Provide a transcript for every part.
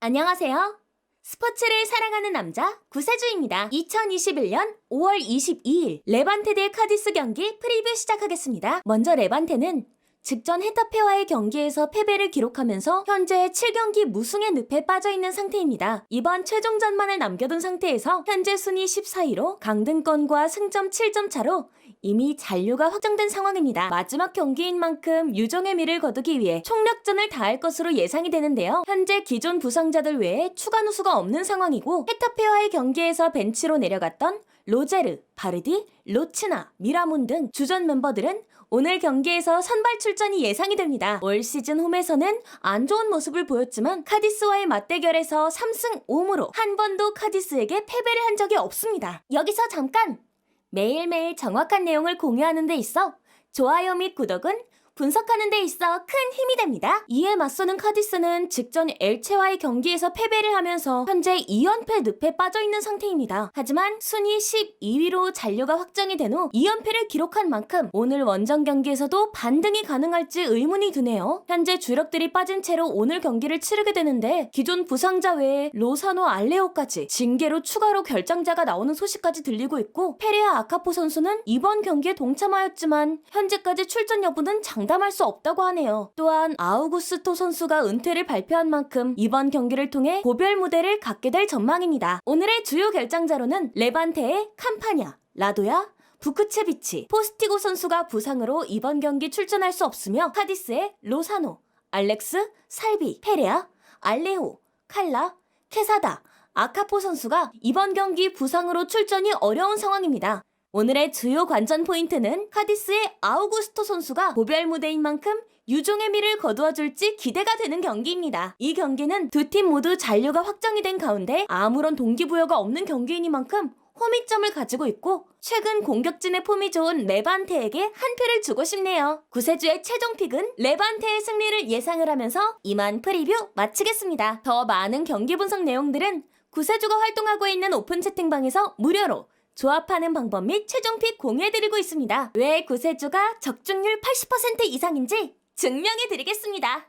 안녕하세요. 스포츠를 사랑하는 남자 구세주입니다. 2021년 5월 22일 레반테 대 카디스 경기 프리뷰 시작하겠습니다. 먼저 레반테는 직전 헤타페와의 경기에서 패배를 기록하면서 현재 7경기 무승의 늪에 빠져 있는 상태입니다. 이번 최종전만을 남겨둔 상태에서 현재 순위 14위로 강등권과 승점 7점 차로 이미 잔류가 확정된 상황입니다. 마지막 경기인 만큼 유종의 미를 거두기 위해 총력전을 다할 것으로 예상이 되는데요. 현재 기존 부상자들 외에 추가 누수가 없는 상황이고 헤타페와의 경기에서 벤치로 내려갔던 로제르, 바르디, 로치나, 미라문 등 주전 멤버들은 오늘 경기에서 선발 출전이 예상이 됩니다. 올 시즌 홈에서는 안 좋은 모습을 보였지만 카디스와의 맞대결에서 3승 5무로 한 번도 카디스에게 패배를 한 적이 없습니다. 여기서 잠깐! 매일매일 정확한 내용을 공유하는 데 있어 좋아요 및 구독은 분석하는 데 있어 큰 힘이 됩니다. 이에 맞서는 카디스는 직전 엘체와의 경기에서 패배를 하면서 현재 2연패 늪에 빠져 있는 상태입니다. 하지만 순위 12위로 잔류가 확정이 된 후 2연패를 기록한 만큼 오늘 원정 경기에서도 반등이 가능할지 의문이 드네요. 현재 주력들이 빠진 채로 오늘 경기를 치르게 되는데 기존 부상자 외에 로사노 알레오까지 징계로 추가로 결정자가 나오는 소식까지 들리고 있고 페레아 아카포 선수는 이번 경기에 동참하였지만 현재까지 출전 여부는 장담할 수 없다고 하네요. 또한 아우구스토 선수가 은퇴를 발표한 만큼 이번 경기를 통해 고별 무대를 갖게 될 전망입니다. 오늘의 주요 결정자로는 레반테의 캄파냐, 라도야, 부크체비치, 포스티고 선수가 부상으로 이번 경기 출전할 수 없으며 카디스의 로사노, 알렉스, 살비, 페레아, 알레오, 칼라, 케사다, 아카포 선수가 이번 경기 부상으로 출전이 어려운 상황입니다. 오늘의 주요 관전 포인트는 카디스의 아우구스토 선수가 고별 무대인 만큼 유종의 미를 거두어 줄지 기대가 되는 경기입니다. 이 경기는 두 팀 모두 잔류가 확정이 된 가운데 아무런 동기부여가 없는 경기이니만큼 호미점을 가지고 있고 최근 공격진의 폼이 좋은 레반테에게 한 표를 주고 싶네요. 구세주의 최종 픽은 레반테의 승리를 예상을 하면서 이만 프리뷰 마치겠습니다. 더 많은 경기 분석 내용들은 구세주가 활동하고 있는 오픈 채팅방에서 무료로 조합하는 방법 및 최종 픽 공유해드리고 있습니다. 왜 구세주가 적중률 80% 이상인지 증명해드리겠습니다.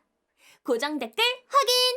고정 댓글 확인!